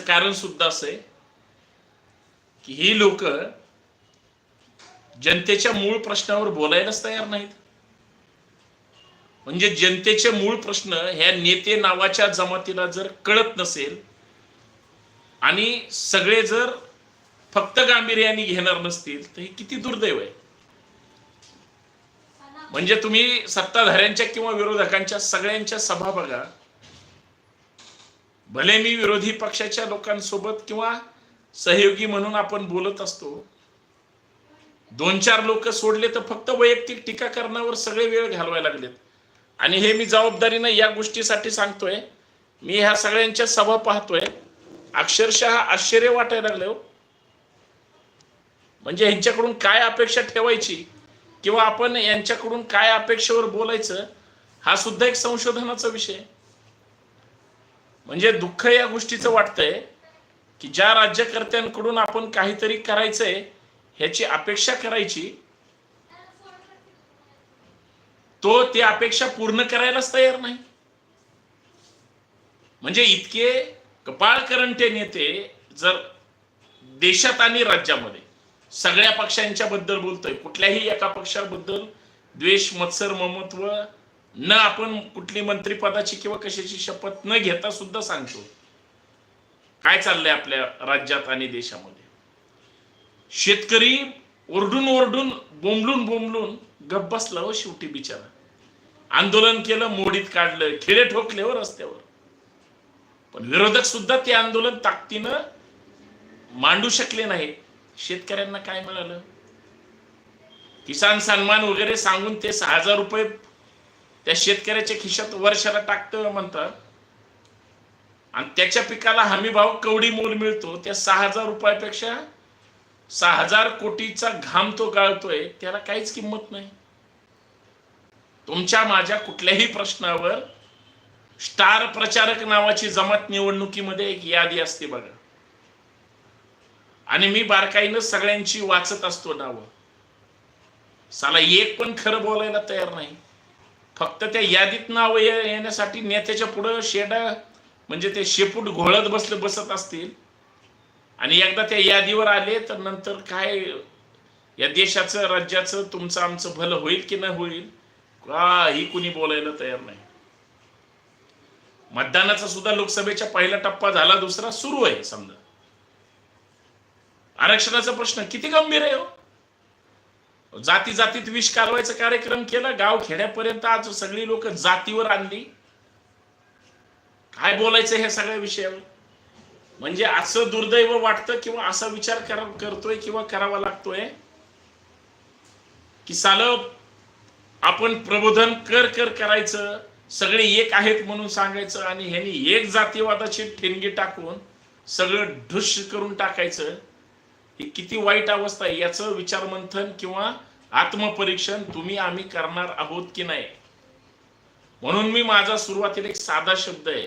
कारण सुद्धा असं आहे की ही लोक जनतेच्या मूळ प्रश्नावर बोलायलाच तयार नाहीत. म्हणजे जनतेचे मूळ प्रश्न ह्या नेते नावाच्या जमातीला जर कळत नसेल आणि सगळे जर फक्त गांभीर्याने घेणार नसतील तर हे किती दुर्दैव आहे. म्हणजे तुम्ही सत्ताधाऱ्यांच्या किंवा विरोधकांच्या सगळ्यांच्या सभा बघा. भले मी विरोधी पक्षाच्या लोकांसोबत किंवा सहयोगी म्हणून आपण बोलत असतो दोन चार लोक सोडले तर फक्त वैयक्तिक टीका करण्यावर सगळे वेळ घालवायला लागलेत. आणि हे मी जबाबदारीनं या गोष्टीसाठी सांगतोय. मी ह्या सगळ्यांच्या सभा पाहतोय. अक्षरशः आश्चर्य वाटायला लागले हो. म्हणजे यांच्याकडून काय अपेक्षा ठेवायची किंवा आपण यांच्याकडून काय अपेक्षेवर बोलायचं हा सुद्धा एक संशोधनाचा विषय. आहे. म्हणजे दुःख या गोष्टीचं वाटतंय की ज्या राज्यकर्त्यांकडून आपण काहीतरी करायचंय ह्याची अपेक्षा करायची तो ती अपेक्षा पूर्ण करायलाच तयार नाही. म्हणजे इतके कपाळकरंटे नेते जर देशात आणि राज्यामध्ये सगळ्या पक्षांच्या बद्दल बोलतोय कुठल्याही एका पक्षाबद्दल द्वेष मत्सर ममत्व न आपण कुठली मंत्रिपदाची किंवा कशाची शपथ न घेता सुद्धा सांगतो. काय चाललंय आपल्या राज्यात आणि देशामध्ये? शेतकरी ओरडून ओरडून बोंबलून बोंबलून गप बसला हो शेवटी बिचारा. आंदोलन केलं मोडीत काढलं खेडे ठोकले हो रस्त्यावर. पण विरोधक सुद्धा ते आंदोलन ताकदीनं मांडू शकले नाही शेतकऱ्यांना काय मिळालं? किसान सन्मान वगैरे सांगून ते सहा हजार रुपये त्या शेतकऱ्याच्या खिशात वर्षाला टाकतं म्हणतात आणि त्याच्या पिकाला हमी भाव कवडी मोल मिळतो. त्या सहा हजार रुपयापेक्षा सहा हजार कोटीचा घाम तो गाळतोय. त्याला काहीच किंमत नाही. तुमच्या माझ्या कुठल्याही प्रश्नावर स्टार प्रचारक नावाची जमात निवडणुकीमध्ये एक यादी असते बघा. आणि मी बारकाईनं सगळ्यांची वाचत असतो नावं. साला एक पण खरं बोलायला तयार नाही. फक्त त्या यादीत नाव येण्यासाठी नेत्याच्या पुढं शेडा म्हणजे ते शेपूट घोळत बसले बसत असतील. आणि एकदा त्या यादीवर आले तर नंतर काय या देशाचं राज्याचं तुमचं आमचं भलं होईल की नाही होईल काही कुणी बोलायला तयार नाही. मतदानाचा सुद्धा लोकसभेचा पहिला टप्पा झाला दुसरा सुरू आहे समजा. आरक्षणाचा प्रश्न किती गंभीर आहे हो? जाती जातीत विष कालवायचा कार्यक्रम केला गाव खेड्यापर्यंत आज सगळी लोक जातीवर आणली. काय बोलायचं ह्या सगळ्या विषयावर? म्हणजे असं दुर्दैव वाटतं किंवा असा विचार करा करतोय किंवा करावा लागतोय की साल आपण प्रबोधन कर कर करायचं सगळे एक आहेत म्हणून सांगायचं आणि ह्यांनी एक जातीवादाची ठिणगी टाकून सगळं ढुश करून टाकायचं. ही किती वाईट अवस्था आहे याचं विचारमंथन किंवा आत्मपरीक्षण तुम्ही आम्ही करणार आहोत की नाही? म्हणून मी माझा सुरुवातीला एक साधा शब्द आहे.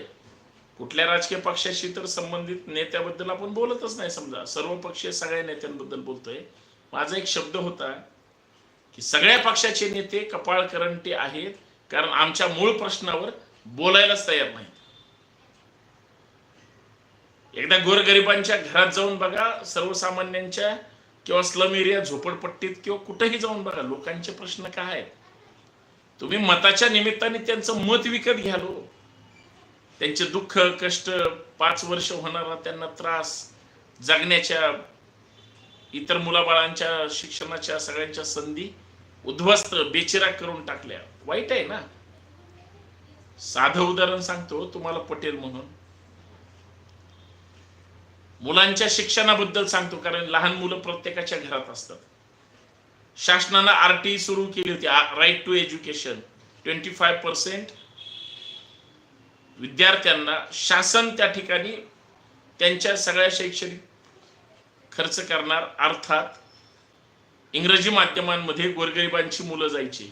कुठल्या राजकीय पक्षाशी तर संबंधित नेत्याबद्दल आपण बोलतच नाही समजा. सर्व पक्षीय सगळ्या नेत्यांबद्दल बोलतोय. माझा एक शब्द होता की सगळ्या पक्षाचे नेते कपाळकरंटे आहेत कारण आमच्या मूळ प्रश्नावर बोलायलाच तयार नाही एकदा गोरगरिबांच्या घरात जाऊन बघा सर्वसामान्यांच्या किंवा स्लम एरिया झोपडपट्टीत किंवा कुठेही जाऊन बघा लोकांचे प्रश्न काय आहेत? तुम्ही मताच्या निमित्ताने त्यांचं मत विकत घ्याल हो. त्यांचे दुःख कष्ट पाच वर्ष होणारा त्यांना त्रास जगण्याच्या इतर मुलाबाळांच्या शिक्षणाच्या सगळ्यांच्या संधी उद्ध्वस्त बेचिराग करून टाकल्या. वाईट आहे ना? साधं उदाहरण सांगतो तुम्हाला पटेल म्हणून. मुलांच्या शिक्षणाबद्दल सांगतो कारण लहान मुलं प्रत्येकाच्या घरात असतात. शासनानं आर टी सुरू केली होती right to education twenty five percent विद्यार्थ्यांना शासन त्या ठिकाणी त्यांच्या सगळ्या शैक्षणिक खर्च करणार. अर्थात इंग्रजी माध्यमांमध्ये गोरगरिबांची मुलं जायची.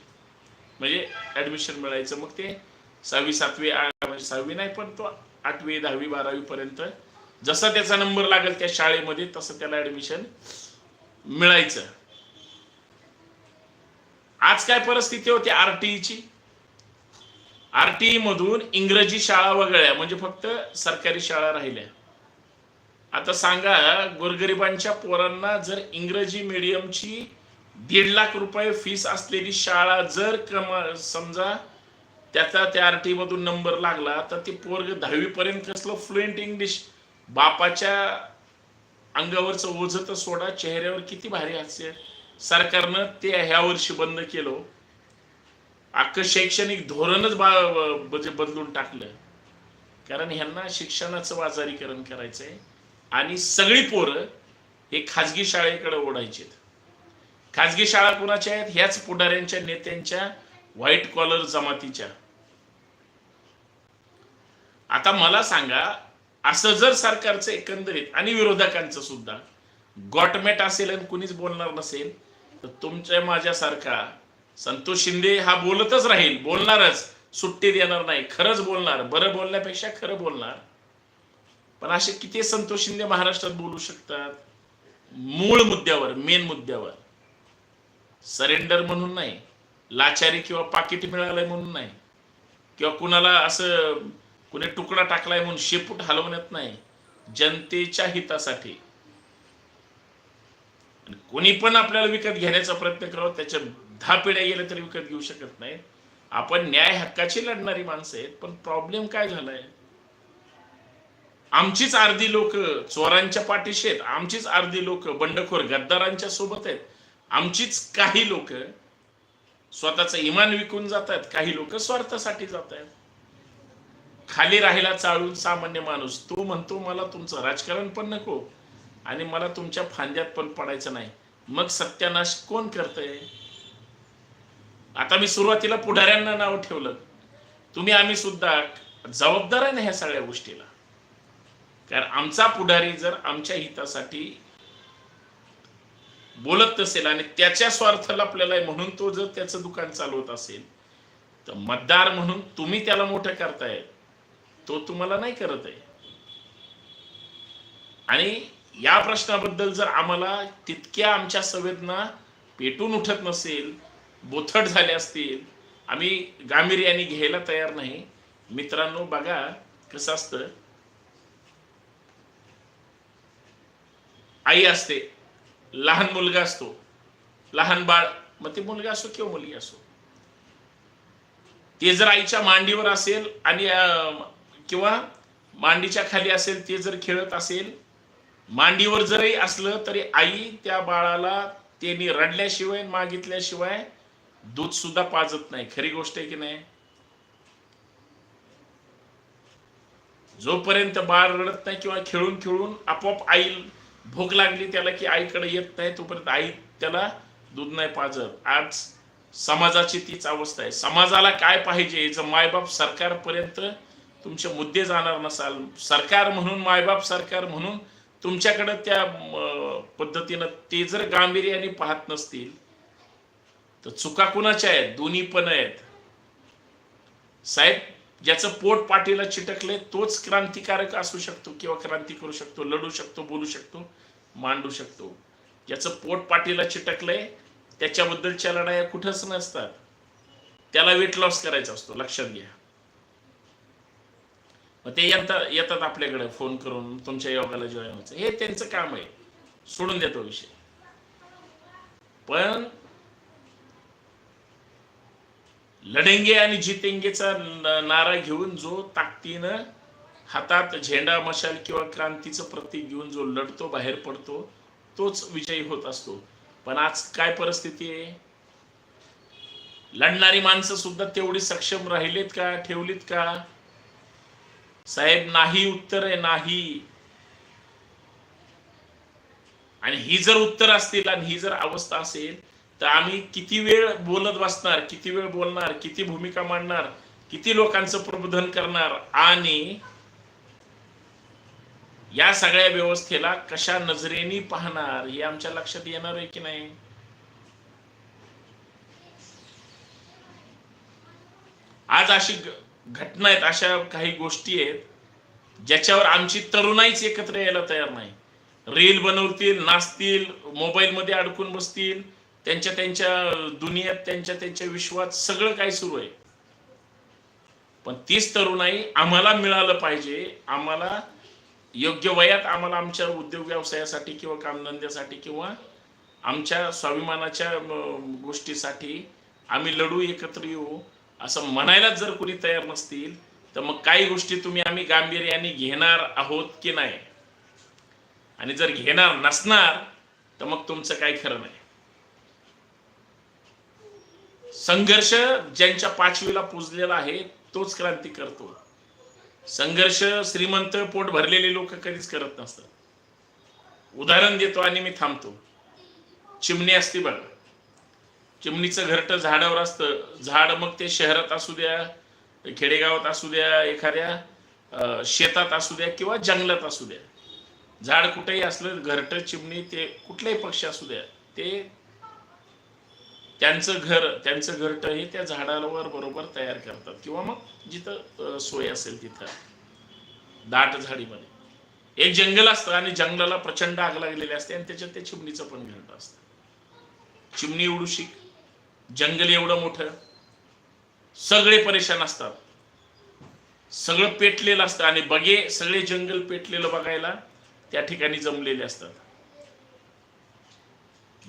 म्हणजे ऍडमिशन मिळायचं. मग ते सहावी सातवी आ- म्हणजे सहावी नाही पण तो आठवी दहावी बारावी पर्यंत जसा त्याचा नंबर लागेल त्या शाळेमध्ये तसं त्याला ऍडमिशन मिळायचं. आज काय परिस्थिती होती? आरटीईची आरटीई मधून इंग्रजी शाळा वगळल्या म्हणजे फक्त सरकारी शाळा राहिल्या. आता सांगा गोरगरिबांच्या पोरांना जर इंग्रजी मिडियमची दीड लाख रुपये फीस असलेली शाळा जर कमा समजा त्याचा त्या आरटीई मधून नंबर लागला तर ते पोरग दहावीपर्यंत कसलं फ्लुएंट इंग्लिश बापाच्या अंगावरचं ओझ तर सोडा चेहऱ्यावर किती भारी हास्य सरकारनं ते ह्या वर्षी बंद केलं. अख्खं शैक्षणिक धोरणच बा म्हणजे बदलून टाकलं. कारण ह्यांना शिक्षणाचं बाजारीकरण करायचंय आणि सगळी पोरं हे खाजगी शाळेकडे ओढायचेत. खाजगी शाळा कुणाच्या आहेत? ह्याच पुढाऱ्यांच्या नेत्यांच्या व्हाईट कॉलर जमातीच्या. आता मला सांगा असं जर सरकारचं एकंदरीत आणि विरोधकांचं सुद्धा गॉटमेट असेल आणि कुणीच बोलणार नसेल तर तुमच्या माझ्यासारखा संतोष शिंदे हा बोलतच राहील बोलणारच. सुट्टी देणार नाही खरंच बोलणार. बरं बोलण्यापेक्षा खरं बोलणार. पण असे किती संतोष शिंदे महाराष्ट्रात बोलू शकतात? मूळ मुद्द्यावर मेन मुद्द्यावर. सरेंडर म्हणून नाही. लाचारी किंवा पाकिट मिळालंय म्हणून नाही. किंवा कुणाला असं कुणी तुकडा टाकलाय म्हणून शेपूट हलवण्यात नाही. जनतेच्या हितासाठी. आणि कोणी पण आपल्याला विकत घेण्याचा प्रयत्न करावा त्याच्या दहा पिढ्या गेल्या तरी विकत घेऊ शकत नाही. आपण न्याय हक्काची लढणारी माणसं आहेत पण प्रॉब्लेम काय झालाय? आमचीच अर्धी लोक चोरांच्या पाठीशी आहेत आमचीच अर्धी लोक बंडखोर गद्दारांच्या सोबत आहेत. आमचीच काही लोक स्वतःचं इमान विकून जात आहेत काही लोक स्वार्थासाठी जात आहेत खाली राहिला चाळून सामान्य माणूस. तो म्हणतो मला तुमचं राजकारण पण नको आणि मला तुमच्या फांद्यात पण पडायचं नाही. मग सत्यानाश कोण करतंय? आता मी सुरुवातीला पुढाऱ्यांना नाव ठेवलं. तुम्ही आम्ही सुद्धा जबाबदार आहे ना ह्या सगळ्या गोष्टीला. कारण आमचा पुढारी जर आमच्या हितासाठी बोलत नसेल आणि त्याच्या स्वार्थाला आपल्याला म्हणून तो जर त्याचं दुकान चालवत असेल तर मतदार म्हणून तुम्ही त्याला मोठं करताय तो तुम्हाला नाही करत आहे. आणि या प्रश्नाबद्दल जर आम्हाला तितक्या आमच्या संवेदना पेटून उठत नसेल बोथट झाले असतील आम्ही गांभीर्याने घ्यायला तयार नाही. मित्रांनो बघा कसं असतं. आई असते लहान मुलगा असतो. लहान बाळ मग ते मुलगा असो किंवा मुलगी असो. ते जर आईच्या मांडीवर असेल आणि किंवा मांडीच्या खाली असेल ते जर खेळत असेल मांडीवर जरी असलं तरी आई त्या बाळाला त्यांनी रडल्याशिवाय मागितल्याशिवाय दूध सुद्धा पाजत नाही. खरी गोष्ट आहे की नाही? जोपर्यंत बाळ रडत नाही किंवा खेळून खेळून आपोआप आई भूक लागली त्याला की आईकडे येत नाही तोपर्यंत आई त्याला दूध नाही पाजत. आज समाजाची तीच अवस्था आहे. समाजाला काय पाहिजे? याचं मायबाप सरकारपर्यंत तुमचे मुद्दे जाणार नसाल सरकार म्हणून मायबाप सरकार म्हणून तुमच्याकडं त्या पद्धतीनं ते जर गांभीर्याने पाहत नसतील तर चुका कुणाच्या आहेत? दोन्ही पण आहेत. साहेब ज्याचं पोट पाठीला चिटकले तोच क्रांतिकारक असू शकतो किंवा क्रांती करू शकतो लढू शकतो बोलू शकतो मांडू शकतो. ज्याचं पोट पाठीला चिटकलंय त्याच्याबद्दलच्या लढाया कुठंच नसतात. त्याला वेट लॉस करायचा असतो लक्षात घ्या. मग ते येतात येतात आपल्याकडे फोन करून तुमच्या योगाला जॉईन व्हायचं. हे त्यांचं काम आहे. सोडून देतो विषय. पण लढेंगे आणि जितेंगेचा नारा घेऊन जो ताकदीनं हातात झेंडा मशाल किंवा क्रांतीचं प्रतीक घेऊन जो लढतो बाहेर पडतो तोच विजयी होत असतो. पण आज काय परिस्थिती आहे? लढणारी माणसं सुद्धा तेवढी सक्षम राहिलेत का? ठेवलीत का? साहेब नाही उत्तर आहे नाही. आणि ही जर उत्तर असतील आणि ही जर अवस्था असेल तर आम्ही किती वेळ बोलत बसणार किती वेळ बोलणार किती भूमिका मांडणार किती लोकांचं प्रबोधन करणार आणि या सगळ्या व्यवस्थेला कशा नजरेने पाहणार हे आमच्या लक्षात येणार आहे की नाही? आज अशी घटना आहेत अशा काही गोष्टी आहेत ज्याच्यावर आमची तरुणाईच एकत्र यायला तयार नाही. रील बनवतील नाचतील मोबाईलमध्ये अडकून बसतील त्यांच्या त्यांच्या दुनियेत त्यांच्या त्यांच्या विश्वात सगळं काही सुरू आहे. पण तीच तरुणाई आम्हाला मिळालं पाहिजे आम्हाला योग्य वयात आम्हाला आमच्या उद्योग व्यवसायासाठी किंवा कामधंद्यासाठी किंवा आमच्या स्वाभिमानाच्या गोष्टीसाठी आम्ही लढू एकत्र येऊ. असं म्हणायलाच जर कुणी तयार नसतील तर मग काही गोष्टी तुम्ही आम्ही गांभीर्याने घेणार आहोत की नाही? आणि जर घेणार नसणार तर मग तुमचं काही खरं नाही? संघर्ष ज्यांच्या पाचवीला पुजलेला आहे तोच क्रांती करतो संघर्ष श्रीमंत पोट भरलेले लोक कधीच करत नसतात. उदाहरण देतो आणि मी थांबतो. चिमणी असते बघा. चिमणीचं घरटं झाडावर असतं. झाड मग ते शहरात असू द्या खेडेगावात असू द्या एखाद्या शेतात असू द्या किंवा जंगलात असू द्या. झाड कुठेही असलं घरटं चिमणी ते कुठलेही पक्षी असू द्या ते त्यांचं घर त्यांचं घरटं हे त्या झाडावर बरोबर तयार करतात. किंवा मग जिथं सोय असेल तिथं. दाट झाडीमध्ये. एक जंगल असतं आणि जंगलाला प्रचंड आग लागलेली असते आणि त्याच्यात ते चिमणीचं पण घरटं असतं. चिमणी उडू शिक जंगल एवढं मोठं सगळे परेशान असतात. सगळं पेटलेलं असतं आणि बगे सगळे जंगल पेटलेलं बघायला त्या ठिकाणी जमलेले असतात.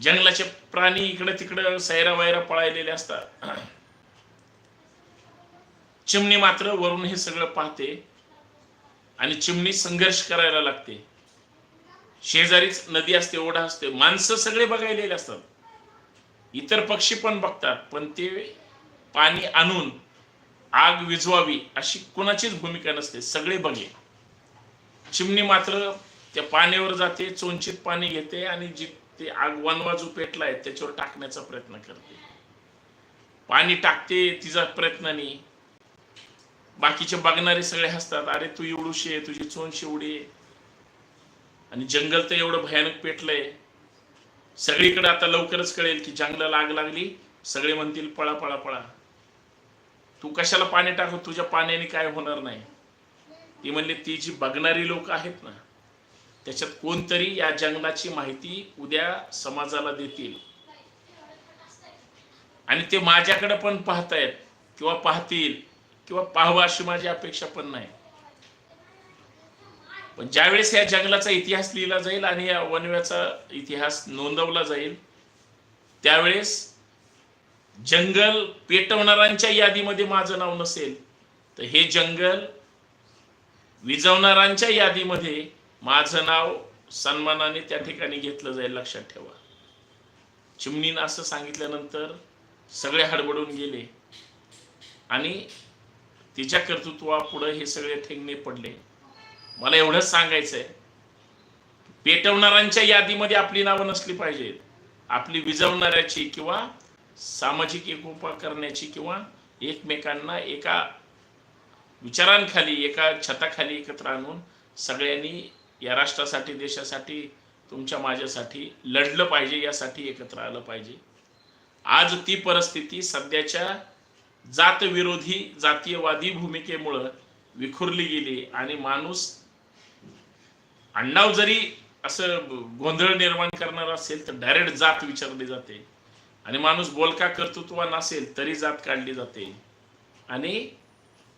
जंगलाचे प्राणी इकडं तिकडं सैरा वैरा पळायलेले असतात. चिमणी मात्र वरून हे सगळं पाहते आणि चिमणी संघर्ष करायला लागते. शेजारीच नदी असते ओढा असते माणसं सगळे बघायलेले असतात. इतर पक्षी पण बघतात पण ते पाणी आणून आग विझवावी अशी कोणाचीच भूमिका नसते सगळे बघे. चिमणी मात्र त्या पाण्यावर जाते चोंचित पाणी घेते आणि जी ते आग वनवा जो पेटलाय त्याच्यावर टाकण्याचा प्रयत्न करते. पाणी टाकते तिचा प्रयत्न नाही. बाकीचे बघणारे सगळे हसतात अरे तू एवढूशी आहे तुझी चोंच एवढी आहे. आणि जंगल तर एवढं भयानक पेटलंय. सगळीकडे आता लवकरच कळेल की जंगलाला आग लागली. सगळे म्हणतील पळा पळा पळा. तू कशाला पाणी टाकू? तुझ्या पाण्याने काय होणार नाही. ती म्हणली ती जी बघणारी लोक आहेत ना त्याच्यात कोणतरी या जंगलाची माहिती उद्या समाजाला देतील. आणि ते माझ्याकडे पण पाहतायत किंवा पाहतील किंवा पाहावं अशी माझी अपेक्षा पण नाही. पण ज्यावेळेस या जंगलाचा इतिहास लिहिला जाईल आणि या वनव्याचा इतिहास नोंदवला जाईल त्यावेळेस जंगल पेटवणाऱ्यांच्या यादीमध्ये माझं नाव नसेल तर हे जंगल विजवणाऱ्यांच्या यादीमध्ये माझं नाव सन्मानाने त्या ठिकाणी घेतलं जाईल लक्षात ठेवा. चिमणीनं असं सांगितल्यानंतर सगळे हडबडून गेले आणि तिच्या कर्तृत्वापुढं हे सगळे ठेंगणे पडले. मला एवढंच सांगायचंय. पेटवणाऱ्यांच्या यादीमध्ये आपली नावं नसली पाहिजेत. आपली विजवणाऱ्याची किंवा सामाजिक एकोपा करण्याची किंवा एकमेकांना एका विचारांखाली एका छताखाली एकत्र आणून सगळ्यांनी या राष्ट्रासाठी देशासाठी तुमच्या माझ्यासाठी लढलं पाहिजे यासाठी एकत्र आलं पाहिजे. आज ती परिस्थिती सध्याच्या जातविरोधी जातीयवादी भूमिकेमुळं विखुरली गेली आणि माणूस अण्णाव जरी असं गोंधळ निर्माण करणार असेल तर डायरेक्ट जात विचारली जाते. आणि माणूस बोलका कर्तृत्व नसेल तरी जात काढली जाते. आणि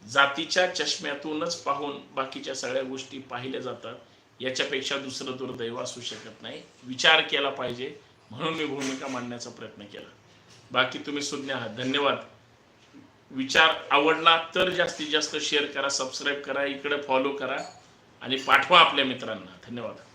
जातीच्या चष्म्यातूनच पाहून बाकीच्या सगळ्या गोष्टी पाहिल्या जातात. याच्यापेक्षा दुसरं दुर्दैव असू शकत नाही. विचार केला पाहिजे. म्हणून मी भूमिका मांडण्याचा प्रयत्न केला. बाकी तुम्ही सुज्ञ आहात. धन्यवाद. विचार आवडला तर जास्तीत जास्त शेअर करा सबस्क्राईब करा इकडे फॉलो करा. आणि पाठवा आपल्या मित्रांना. धन्यवाद.